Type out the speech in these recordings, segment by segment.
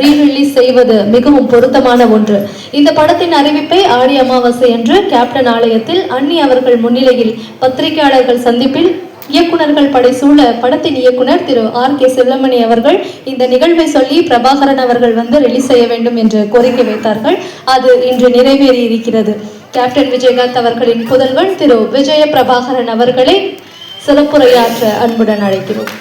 Rerelease செய்வது மிகவும் பொருத்தமான ஒன்று. இந்த படத்தின் அறிவிப்பை ஆடி அமாவாசை என்று கேப்டன் ஆலயத்தில் அன்னி அவர்கள் முன்னிலையில் பத்திரிகையாளர்கள் சந்திப்பில் இயக்குனர்கள் படைசூழ படத்தின் இயக்குனர் திரு ஆர் கே செல்லமணி அவர்கள் இந்த நிகழ்வை சொல்லி பிரபாகரன் அவர்கள் வந்து ரிலீஸ் செய்ய வேண்டும் என்று கோரிக்கை வைத்தார்கள். அது இன்று நிறைவேறி இருக்கிறது கேப்டன் விஜயகாந்த் அவர்களின் புதல்வன் திரு விஜய பிரபாகரன் அவர்களை சிறப்புரையாற்ற அன்புடன் அழைக்கிறோம்.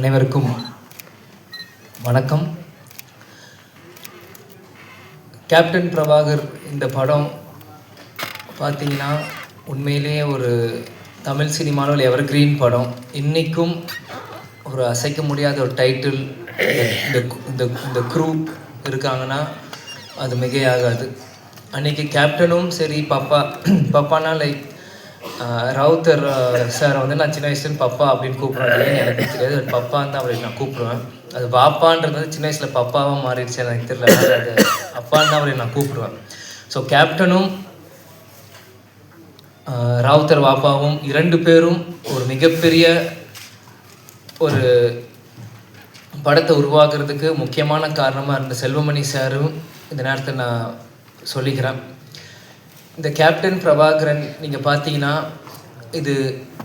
அனைவருக்கும் வணக்கம். கேப்டன் பிரபாகர் இந்த படம் பார்த்தீங்கன்னா உண்மையிலேயே ஒரு தமிழ் சினிமாவில் எவர் கிரீன் படம். இன்றைக்கும் ஒரு அசைக்க முடியாத ஒரு டைட்டில் இந்த இந்த இந்த க்ரூ இருக்காங்கன்னா அது மிகையாகாது. அன்றைக்கி கேப்டனும் சரி பப்பா பப்பானா லைக் ரவுத்தர் சார் வந்து நான் சின்ன வயசுலேருந்து பப்பா அப்படின்னு கூப்பிட்றேன் எனக்கு தெரியாது அது பப்பான்னு தான் அவரை நான் கூப்பிடுவேன். அது பாப்பான்றது வந்து சின்ன வயசில் பப்பாவாக மாறிடுச்சு எனக்கு தெரியல. அது அப்பான்னு தான் அவரை நான் கூப்பிடுவேன். ஸோ கேப்டனும் ராவுத்தர் வாப்பாவும் இரண்டு பேரும் ஒரு மிகப்பெரிய ஒரு படத்தை உருவாக்குறதுக்கு முக்கியமான காரணமாக இருந்த செல்வமணி சாரும் இந்த நேரத்தில் நான் சொல்லிக்கிறேன். இந்த கேப்டன் பிரபாகரன் நீங்கள் பார்த்தீங்கன்னா இது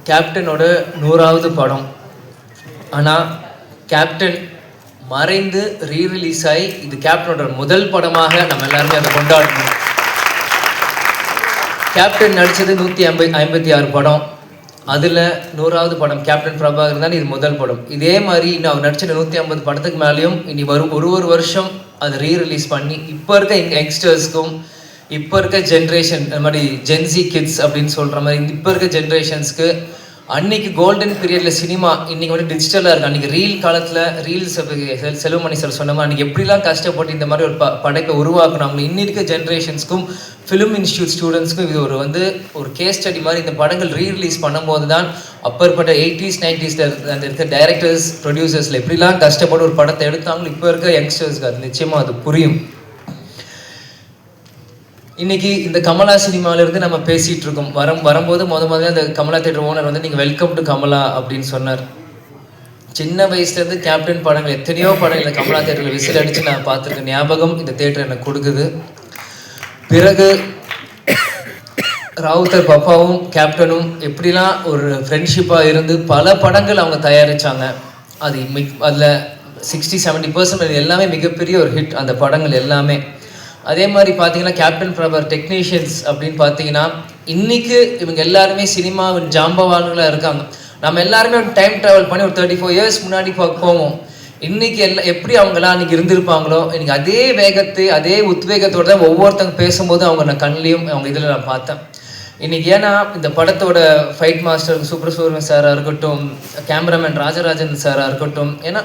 கேப்டனோட நூறாவது படம். ஆனால் கேப்டன் மறைந்து ரீ ரிலீஸ் ஆகி இது கேப்டனோட முதல் படமாக நம்ம எல்லாருமே அதை கொண்டாடணும். கேப்டன் நடித்தது நூற்றி ஐம்பது ஐம்பத்தி ஆறு படம். அதில் நூறாவது படம் கேப்டன் பிரபாகர் தான் இது முதல் படம். இதே மாதிரி இன்னும் அவர் நடிச்ச நூற்றி ஐம்பது படத்துக்கு மேலேயும் இனி வரும் ஒரு ஒரு வருஷம் அதை ரீரிலீஸ் பண்ணி இப்போ இருக்க யங்ஸ்டர்ஸ்க்கும் இப்போ இருக்க ஜென்ரேஷன் இந்த மாதிரி ஜென்சி கிட்ஸ் அப்படின்னு சொல்கிற மாதிரி இப்போ இருக்க ஜென்ரேஷன்ஸ்க்கு அன்னைக்கு கோல்டன் பீரியடில் சினிமா இன்னைக்கு வந்து டிஜிட்டலாக இருக்கு. அன்னைக்கு ரீல் காலத்தில் ரீல்ஸ் செல்வமணி சார் சொன்ன மாதிரி அன்னைக்கு எப்படிலாம் கஷ்டப்பட்டு இந்த மாதிரி ஒரு ப படைப்பை உருவாக்கணும் இன்னி இருக்க ஜென்ரேஷன்ஸ்க்கும் ஃபிலிம் இன்ஸ்டியூட் ஸ்டூடெண்ட்ஸ்க்கும் இது ஒரு வந்து ஒரு கேஸ் ஸ்டடி மாதிரி இந்த படங்கள் ரீ ரிலீஸ் பண்ணும்போது தான் அப்பற்பட்ட எயிட்டிஸ் நைன்டிஸில் அந்த இருக்க டைரக்டர்ஸ் ப்ரொடியூசர்ஸில் எப்படிலாம் கஷ்டப்பட்டு ஒரு படத்தை எடுத்தாங்களோ இப்போ இருக்க யங்ஸ்டர்ஸ்க்கு அது நிச்சயமாக அது புரியும். இன்னைக்கு இந்த கமலா சினிமால இருந்து நம்ம பேசிட்டு இருக்கோம். வரம் வரும்போது முத முதல்ல இந்த கமலா தேட்டர் ஓனர் வந்து நீங்க வெல்கம் டு கமலா அப்படின்னு சொன்னார். சின்ன வயசுல இருந்து கேப்டன் படங்கள் எத்தனையோ படங்கள் கமலா தேட்டர்ல விசில் அடிச்சு நான் பார்த்துருக்கேன். ஞாபகம் இந்த தேட்டர் எனக்கு கொடுக்குது. பிறகு ராவுத்தர் பப்பாவும் கேப்டனும் எப்படிலாம் ஒரு ஃப்ரெண்ட்ஷிப்பாக இருந்து பல படங்கள் அவங்க தயாரிச்சாங்க. அது மிக் அதில் சிக்ஸ்டி செவன்ட்டி பர்சன்ட் எல்லாமே மிகப்பெரிய ஒரு ஹிட் அந்த படங்கள் எல்லாமே. அதே மாதிரி பார்த்தீங்கன்னா கேப்டன் பிரபர் டெக்னீஷியன்ஸ் அப்படின்னு பார்த்தீங்கன்னா இன்னைக்கு இவங்க எல்லாருமே சினிமாவின் ஜாம்பவான்களாக இருக்காங்க. நம்ம எல்லாருமே ஒரு டைம் ட்ராவல் பண்ணி ஒரு தேர்ட்டி ஃபோர் இயர்ஸ் முன்னாடி போ- போவோம். இன்னைக்கு எல்லாம் எப்படி அவங்களாம் அன்றைக்கி இருந்திருப்பாங்களோ இன்னைக்கு அதே வேகத்து அதே உத்வேகத்தோடு தான் ஒவ்வொருத்தங்க பேசும்போது அவங்க நான் கண்ணிலையும் அவங்க இதில் நான் பார்த்தேன். இன்னைக்கு ஏன்னா இந்த படத்தோட ஃபைட் மாஸ்டர் சுப்ரசூரன் சாராக இருக்கட்டும் கேமராமேன் ராஜராஜன் சாராக இருக்கட்டும் ஏன்னா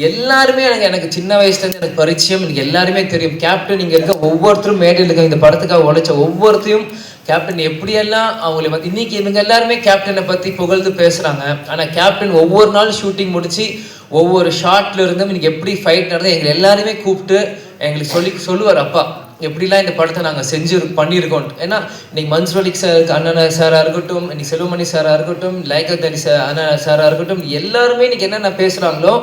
எல்லாருமே எனக்கு எனக்கு சின்ன வயசுலேருந்து எனக்கு பரிச்சயம் எனக்கு எல்லாருமே தெரியும். கேப்டன் இங்கே இருக்க ஒவ்வொருத்தரும் மேடையில் இருக்க இந்த படத்துக்காக உழைச்ச ஒவ்வொருத்தையும் கேப்டன் எப்படியெல்லாம் அவங்களை வந்து இன்னைக்கு இவங்க எல்லாருமே கேப்டனை பற்றி புகழ்ந்து பேசுகிறாங்க ஆனால் கேப்டன் ஒவ்வொரு நாள் ஷூட்டிங் முடிச்சு ஒவ்வொரு ஷாட்ல இருந்தும் இன்னைக்கு எப்படி ஃபைட் நடந்தது எங்களை எல்லாருமே கூப்பிட்டு எங்களுக்கு சொல்லி சொல்லுவார் அப்பா. எப்படிலாம் இந்த படத்தை நாங்கள் செஞ்சு பண்ணியிருக்கோம். ஏன்னா இன்னைக்கு மன்சுவலிக் சார் அண்ணன் சாராக இருக்கட்டும் இன்னைக்கு செல்வமணி சாராக இருக்கட்டும் லைகத்தனி சார் அண்ணன் சாராக இருக்கட்டும் எல்லாருமே இன்னைக்கு என்னென்ன பேசுகிறாங்களோ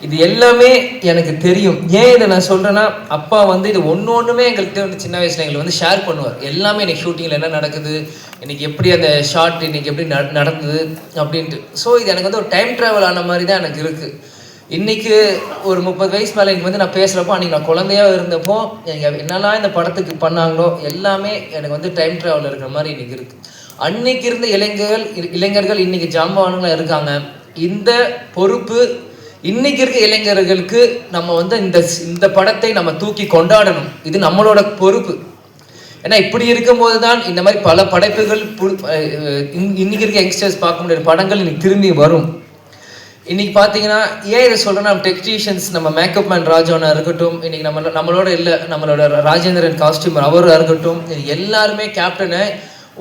இது எல்லாமே எனக்கு தெரியும். ஏன் இதை நான் சொல்கிறேன்னா அப்பா வந்து இது ஒன்று ஒன்றுமே எங்கள்கிட்ட வந்து சின்ன வயசில் எங்களை வந்து ஷேர் பண்ணுவார். எல்லாமே இன்னைக்கு ஷூட்டிங்கில் என்ன நடக்குது இன்னைக்கு எப்படி அந்த ஷார்ட் இன்னைக்கு எப்படி நட- நடந்தது அப்படின்ட்டு. ஸோ இது எனக்கு வந்து ஒரு டைம் ட்ராவல் ஆன மாதிரி தான் எனக்கு இருக்குது இன்னைக்கு ஒரு முப்பது வயசு மேலே எனக்கு வந்து நான் பேசுகிறப்போ அன்றைக்கி நான் குழந்தையாக இருந்தப்போ எங்கள் என்னெல்லாம் இந்த படத்துக்கு பண்ணாங்களோ எல்லாமே எனக்கு வந்து டைம் ட்ராவல் இருக்கிற மாதிரி இன்றைக்கி இருக்குது அன்னைக்கு இருந்த இளைஞர்கள் இ- இளைஞர்கள் இன்னைக்கு ஜாம்பவான்களாக இருக்காங்க. இந்த பொறுப்பு இன்னைக்கு இருக்க இளைஞர்களுக்கு நம்ம வந்து இந்த ஸ்- இந்த படத்தை நம்ம தூக்கி கொண்டாடணும். இது நம்மளோட பொறுப்பு. ஏன்னா இப்படி இருக்கும்போது தான் இந்த மாதிரி பல படைப்புகள் புது- இன்னைக்கு இருக்க யங்ஸ்டர்ஸ் பார்க்க முடியாத படங்கள் இன்னைக்கு திரும்பி வரும். இன்னைக்கு பார்த்தீங்கன்னா ஏன் இதை நம்ம டெக்னீஷியன்ஸ் நம்ம மேக்கப் மேன் ராஜானா இருக்கட்டும் இன்னைக்கு நம்ம நம்மளோட இல்லை நம்மளோட ராஜேந்திரன் காஸ்டியூமர் அவராக இருக்கட்டும் எல்லாருமே கேப்டனை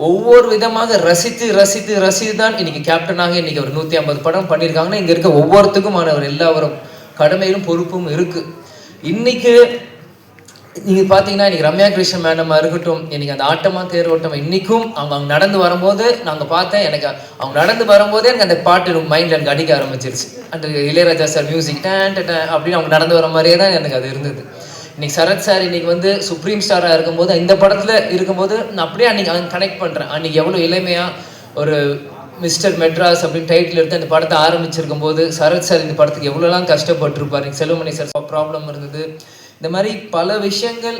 ஒவ்வொரு விதமாக ரசித்து ரசித்து ரசித்து தான் இன்னைக்கு கேப்டனாக இன்னைக்கு ஒரு நூற்றி ஐம்பது படம் பண்ணியிருக்காங்கன்னா இங்கே இருக்க ஒவ்வொருத்துக்குமான ஒரு எல்லா ஒரு கடமையிலும் பொறுப்பும் இருக்குது இன்னைக்கு நீங்கள் பார்த்தீங்கன்னா இன்னைக்கு ரம்யா கிருஷ்ணன் மேடமாக இருக்கட்டும் இன்னைக்கு அந்த ஆட்டமா தேரோட்டம் இன்னைக்கும் அவங்க அவங்க நடந்து வரும்போது நாங்கள் பார்த்தேன் எனக்கு அவங்க நடந்து வரும்போதே எனக்கு அந்த பாட்டு மைண்டில் எனக்கு அடிக்க ஆரம்பிச்சிருச்சு. அந்த இளையராஜா சார் மியூசிக் டேன் டேன் அப்படின்னு அவங்க நடந்து வர மாதிரியே தான் எனக்கு அது இருந்தது. இன்னைக்கு சரத் சார் இன்னைக்கு வந்து சுப்ரீம் ஸ்டாராக இருக்கும்போது இந்த படத்தில் இருக்கும்போது நான் அப்படியே அன்னைக்கு அவங்க கனெக்ட் பண்ணுறேன் அன்னைக்கு எவ்வளோ இளமையாக ஒரு மிஸ்டர் மெட்ராஸ் அப்படின்னு டைட்டில் எடுத்து அந்த படத்தை ஆரம்பிச்சிருக்கும் போது சரத் சார் இந்த படத்துக்கு எவ்வளோலாம் கஷ்டப்பட்டிருப்பாரு. செல்வமணி சார் ப்ராப்ளம் இருந்தது. இந்த மாதிரி பல விஷயங்கள்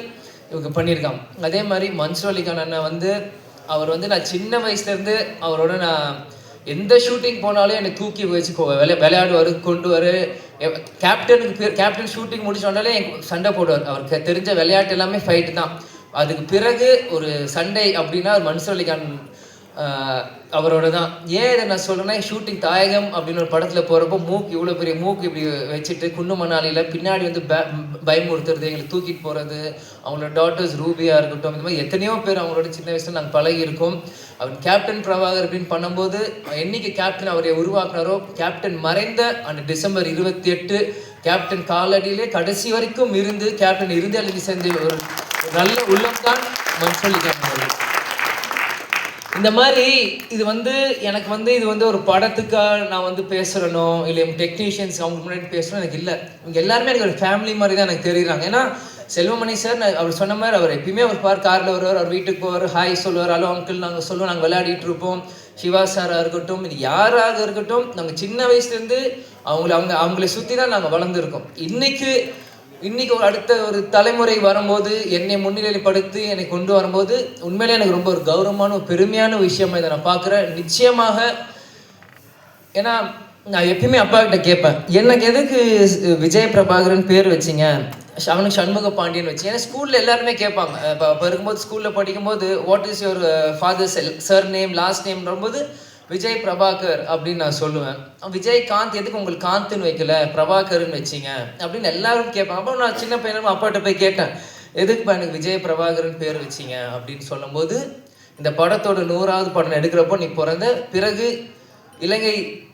இவங்க பண்ணியிருக்காங்க. அதே மாதிரி மன்சூர் அலிகான் அண்ணன் வந்து அவர் வந்து நான் சின்ன வயசுலேருந்து அவரோட நான் எந்த ஷூட்டிங் போனாலும் என்னை தூக்கி வச்சு விளை விளையாடுவார் கொண்டு வர கேப்டனுக்கு பேர் கேப்டன் ஷூட்டிங் முடிச்சோடனாலே எனக்கு சண்டை போடுவார். அவருக்கு தெரிஞ்ச விளையாட்டு எல்லாமே ஃபைட்டு தான். அதுக்கு பிறகு ஒரு சண்டை அப்படின்னா ஒரு மன்சூர் அலிகான் அவரோட தான் ஏன் இதை நான் சொல்கிறேன்னா ஷூட்டிங் தாயகம் அப்படின்னு ஒரு படத்தில் போகிறப்போ மூக்கு இவ்வளோ பெரிய மூக்கு இப்படி வச்சுட்டு குண்டு மணாலியில் பின்னாடி வந்து பயமுறுத்துறது எங்களை தூக்கிட்டு போகிறது அவங்களோட டாட்டர்ஸ் ரூபியாக இருக்கட்டும் இந்த மாதிரி எத்தனையோ பேர் அவங்களோட சின்ன வயசில் நாங்கள் பழகி இருக்கோம். அவர் கேப்டன் பிரபாகர் அப்படின்னு பண்ணும்போது என்றைக்கு கேப்டன் அவரை உருவாக்குனாரோ கேப்டன் மறைந்த அந்த டிசம்பர் இருபத்தி எட்டு கேப்டன் காலடியிலே கடைசி வரைக்கும் இருந்து கேப்டன் இருந்து அழகி சேர்ந்து ஒரு நல்ல உள்ளம்தான் தான் கேப்டன் அவர்கள் இந்த மாதிரி இது வந்து எனக்கு வந்து இது வந்து ஒரு படத்துக்காக நான் வந்து பேசுகிறனோ இல்லை டெக்னீஷியன்ஸ் அவங்க முன்னாடி பேசணும் எனக்கு இல்லை. இவங்க எல்லாருமே எனக்கு ஒரு ஃபேமிலி மாதிரி தான் எனக்கு தெரியுறாங்க. ஏன்னா செல்வமணி சார் நான் அவர் சொன்ன மாதிரி அவர் எப்பயுமே அவர் பார் காரில் வருவார் அவர் வீட்டுக்கு போவார் ஹாய் சொல்லுவார் ஹலோ அங்கிள் நாங்கள் சொல்லுவோம் நாங்கள் விளையாடிட்டு இருப்போம். சிவா சாராக இருக்கட்டும் இது யாராக இருக்கட்டும் நாங்கள் சின்ன வயசுலேருந்து அவங்கள அவங்க அவங்கள சுற்றி தான் நாங்கள் வளர்ந்துருக்கோம். இன்னைக்கு இன்னைக்கு ஒரு அடுத்த ஒரு தலைமுறை வரும்போது என்னை முன்னிலைப்படுத்தி என்னை கொண்டு வரும்போது உண்மையிலே எனக்கு ரொம்ப ஒரு கௌரவமான ஒரு பெருமையான விஷயமா இதை நான் பார்க்குறேன். நிச்சயமாக ஏன்னா நான் எப்பயுமே அப்பா கிட்ட கேட்பேன் எனக்கு எதுக்கு விஜய் பிரபாகரன் பேர் வச்சீங்க? அவனுக்கு சண்முக பாண்டியன் வச்சு. ஏன்னா ஸ்கூலில் எல்லாருமே கேட்பாங்க. இப்போ இருக்கும்போது ஸ்கூலில் படிக்கும்போது வாட் இஸ் யுவர் செல் சர் நேம் லாஸ்ட் நேம் வரும்போது விஜய் பிரபாகர் அப்படின்னு நான் சொல்லுவேன். விஜயகாந்த் எதுக்கு உங்களுக்கு காந்த்னு வைக்கல? பிரபாகர்னு வச்சீங்க. அப்படின்னு எல்லாரும் கேட்பாங்க. அப்போ நான் சின்ன பையனும் அப்பாட்ட போய் கேட்டேன். எதுக்குப்பா எனக்கு விஜய் பிரபாகர்னு பேர் வச்சீங்க? அப்படின்னு சொல்லும்போது இந்த படத்தோட நூறாவது படம் எடுக்கிறப்போ நீ பிறந்த பிறகு இலங்கை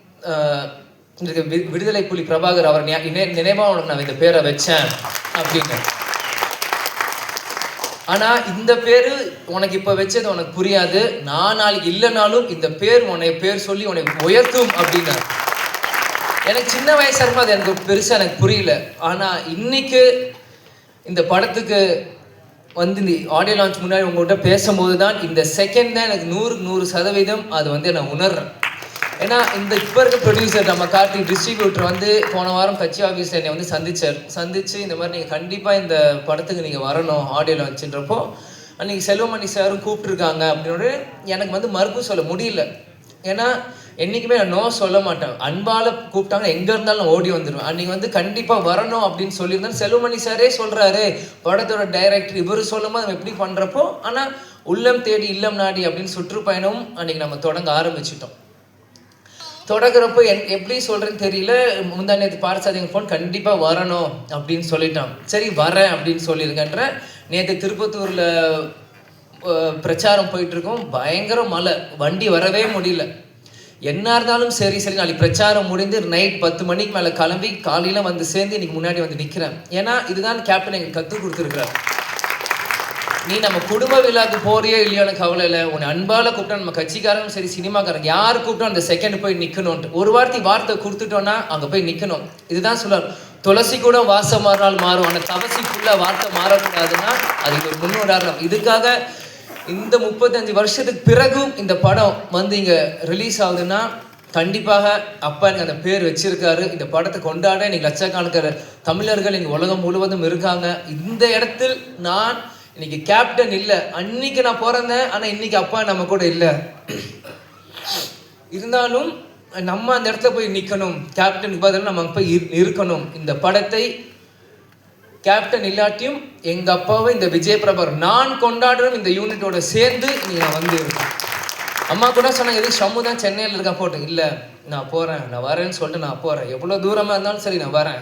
விடுதலை புலி பிரபாகர் அவர் நினைவாக உனக்கு நான் இந்த பேரை வச்சேன். அப்படின்னு. ஆனா இந்த பேரு உனக்கு இப்ப வச்சது உனக்கு புரியாது. நான் நாளைக்கு இல்லைனாலும் இந்த பேர் உன்னை பேர் சொல்லி உனக்கு உயர்த்தும் அப்படின்னாரு. எனக்கு சின்ன வயசா இருக்கும் அது எனக்கு பெருசா எனக்கு புரியல. ஆனா இன்னைக்கு இந்த படத்துக்கு வந்து இந்த ஆடியோ லான்ச் முன்னாடி உங்கள்கிட்ட பேசும்போது தான் இந்த செகண்ட் தான் எனக்கு நூறுக்கு நூறு சதவீதம் அது வந்து நான் உணர்றேன். ஏன்னா இந்த இப்போ இருக்க ப்ரொடியூசர் நம்ம கார்த்திக் டிஸ்ட்ரிபியூட்டர் வந்து போன வாரம் கட்சி ஆஃபீஸில் என்னை வந்து சந்திச்சார். சந்திச்சு இந்த மாதிரி நீங்கள் கண்டிப்பாக இந்த படத்துக்கு நீங்கள் வரணும் ஆடியோவில் வச்சுன்றப்போ அன்றைக்கி செல்வமணி சாரும் கூப்பிட்ருக்காங்க அப்படின்னோட எனக்கு வந்து மறுப்பு சொல்ல முடியல. ஏன்னா என்றைக்குமே நான் நோ சொல்ல மாட்டேன். அன்பால் கூப்பிட்டாங்க எங்கே இருந்தாலும் நான் ஓடி வந்துடுவேன் அன்றைக்கி வந்து கண்டிப்பாக வரணும் அப்படின்னு சொல்லியிருந்தேன். செல்வமணி சாரே சொல்கிறாரு படத்தோட டைரக்டர் இவர் சொல்லும்போது நம்ம எப்படி பண்ணுறப்போ ஆனால் உள்ளம் தேடி இல்லம் நாடி அப்படின்னு சுற்றுப்பயணம் அன்றைக்கி நம்ம தொடங்க ஆரம்பிச்சிட்டோம். தொடங்குறப்போ என் எப்படி சொல்கிறேன்னு தெரியல. முந்தா நேற்று ஃபோன் கண்டிப்பாக வரணும் அப்படின்னு சொல்லிட்டான் சரி வரேன் அப்படின்னு சொல்லியிருக்கேன்ற நேற்று திருப்பத்தூரில் பிரச்சாரம் போயிட்டுருக்கோம். பயங்கர மழை. வண்டி வரவே முடியல. என்ன இருந்தாலும் சரி சரி நாளைக்கு பிரச்சாரம் முடிந்து நைட் பத்து மணிக்கு மேலே கிளம்பி காலையில் வந்து சேர்ந்து இன்னைக்கு முன்னாடி வந்து நிற்கிறேன் ஏன்னா இதுதான் கேப்டன் எங்களுக்கு கற்றுக் கொடுத்துருக்குறாரு. நீ நம்ம குடும்ப விழாக்கு போறியோ இல்லையோன்னு கவலை இல்லை. உன்னை அன்பால கூப்பிட்டா நம்ம கட்சிக்காரங்க சரி சினிமாக்காரங்க. யார் கூப்பிட்டோம் அந்த செகண்ட் போய் நிக்கணும்ட்டு ஒரு வார்த்தை வார்த்தை கொடுத்துட்டோம்னா அங்க போய் நிக்கணும். இதுதான் சொல்றாரு துளசி கூட வாசம் மாறினால் மாறும். ஆனால் தவசிக்குள்ள வார்த்தை மாறக்கூடாதுன்னா அதுக்கு ஒரு முன்னுதாரணம் இதுக்காக இந்த முப்பத்தஞ்சு வருஷத்துக்கு பிறகும் இந்த படம் வந்து இங்க ரிலீஸ் ஆகுதுன்னா கண்டிப்பாக அப்பா எனக்கு அந்த பேர் வச்சிருக்காரு. இந்த படத்தை கொண்டாட இன்னைக்கு லட்சக்கணக்கான தமிழர்கள் இங்க உலகம் முழுவதும் இருக்காங்க. இந்த இடத்தில் நான் இன்னைக்கு கேப்டன் இல்லை. அன்னைக்கு நான் பிறந்தேன் ஆனா இன்னைக்கு அப்பா நம்ம கூட இல்லை. இருந்தாலும் நம்ம அந்த இடத்துல போய் நிக்கணும். கேப்டனுக்கு பதில் நம்ம போய் இரு- இருக்கணும். இந்த படத்தை கேப்டன் இல்லாட்டியும் எங்க அப்பாவை இந்த விஜய் பிரபர் நான் கொண்டாடுறோம் இந்த யூனிட்டோட சேர்ந்து நீங்க வந்து அம்மா கூட சொன்னாங்க எதுக்கு ஷம்மு தான் சென்னையில் இருக்க போட்டு இல்லை நான் போகிறேன் நான் வரேன்னு சொல்லிட்டு நான் போகிறேன் எவ்வளோ தூரமாக இருந்தாலும் சரி நான் வரேன்.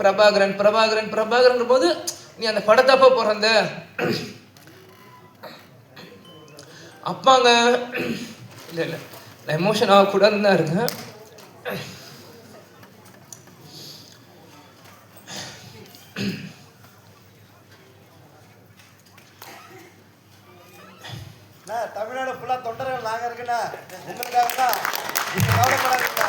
பிரபாகரன் பிரபாகரன் பிரபாகரன் போது நீ அந்த படத்தப்ப பிறந்த? அப்பாங்க இல்லை இல்லை. நான் எமோஷன் ஆகக்கூடாதுன்னு தான் இருக்கேன். அண்ணா, தமிழ்நாடு ஃபுல்லா தொண்டர்கள் நாங்க இருக்குண்ணா. உங்களுக்காக தான் கவலைப்படாதீங்கண்ணா.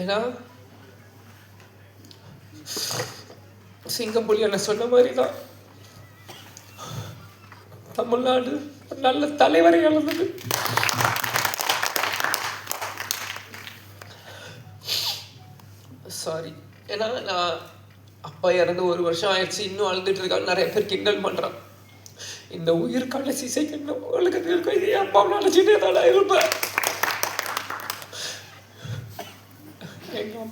ஏன்னா சிங்கப்புலி என்ன சொன்ன மாதிரி தான் தமிழ்நாடு நல்ல தலைவரை இழந்தது. சாரி ஏன்னா நான் அப்பா இறந்து ஒரு வருஷம் ஆயிடுச்சு இன்னும் அழுதுட்டு இருக்காங்க நிறைய பேர் கிண்டல் பண்றான். இந்த உயிர் கடைசி செகண்ட் உங்களுக்கு இருக்கும் இது என் அப்பா நினைச்சிட்டே தான் இருப்பேன்.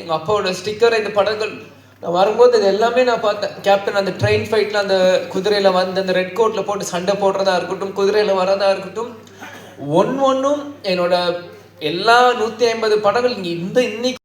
எங்கள் அப்பாவோட ஸ்டிக்கர் இந்த படங்கள். நான் வரும்போது இது எல்லாமே நான் பார்த்தேன். கேப்டன் அந்த ட்ரெயின் ஃபைட்டில் அந்த குதிரையில் வந்து அந்த ரெட் கோட்டில் போட்டு சண்டை போடுறதா இருக்கட்டும் குதிரையில் வரதா இருக்கட்டும் ஒன் ஒன்றும் என்னோட எல்லா நூற்றி ஐம்பது படங்கள் இங்கே இந்த இன்னைக்கு